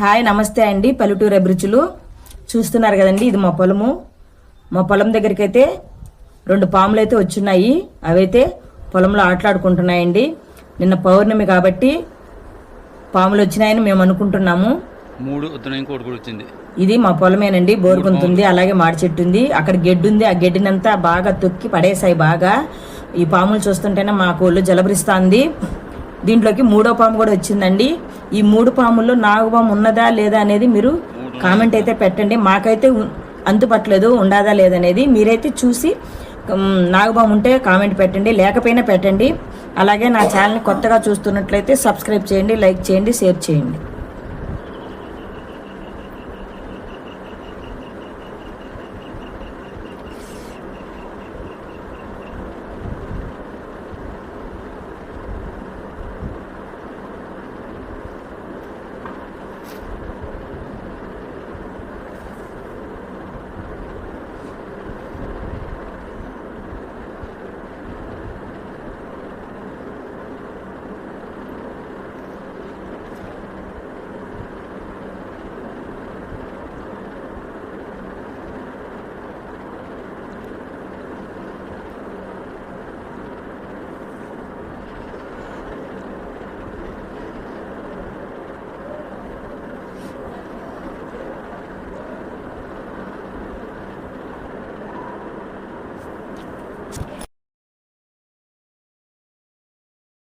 Hi నమస్తే అండి. పల్లెటూరు అభిరుచులు. చూస్తున్నారు కదండి ఇది మా పొలము. మా పొలం దగ్గరికి అయితే రెండు పాములు అయితే వచ్చున్నాయి. అవైతే పొలంలో ఆటలాడుకుంటున్నాయండి. నిన్న పౌర్ణమి కాబట్టి పాములు వచ్చినాయని మేము అనుకుంటున్నాము. మూడు వద్దున ఇంకోటి కూడా వచ్చింది. ఇది మా పొలమేనండి బోరుకుంటుంది అలాగే మాడి చెట్టు ఉంది. అక్కడ గెడ్డి ఉంది ఆ గెడ్డినంతా బాగా తొక్కి పడేసాయి బాగా. ఈ పాములు చూస్తుంటేనే మా కోళ్ళు జలబరిస్తుంది. దీంట్లోకి మూడో పాము కూడా వచ్చిందండి. ఈ మూడు పాముల్లో నాగుపాము ఉన్నదా లేదా అనేది మీరు కామెంట్ అయితే పెట్టండి. మాకైతే ఉ- అంతుపట్టలేదు ఉండదా లేదనేది మీరైతే చూసి ఉమ్, ఉంటే కామెంట్ పెట్టండి లేకపోయినా పెట్టండి. అలాగే నా ఛానల్ని కొత్తగా చూస్తున్నట్లయితే సబ్స్క్రైబ్ చేయండి లైక్ చేయండి షేర్ చేయండి.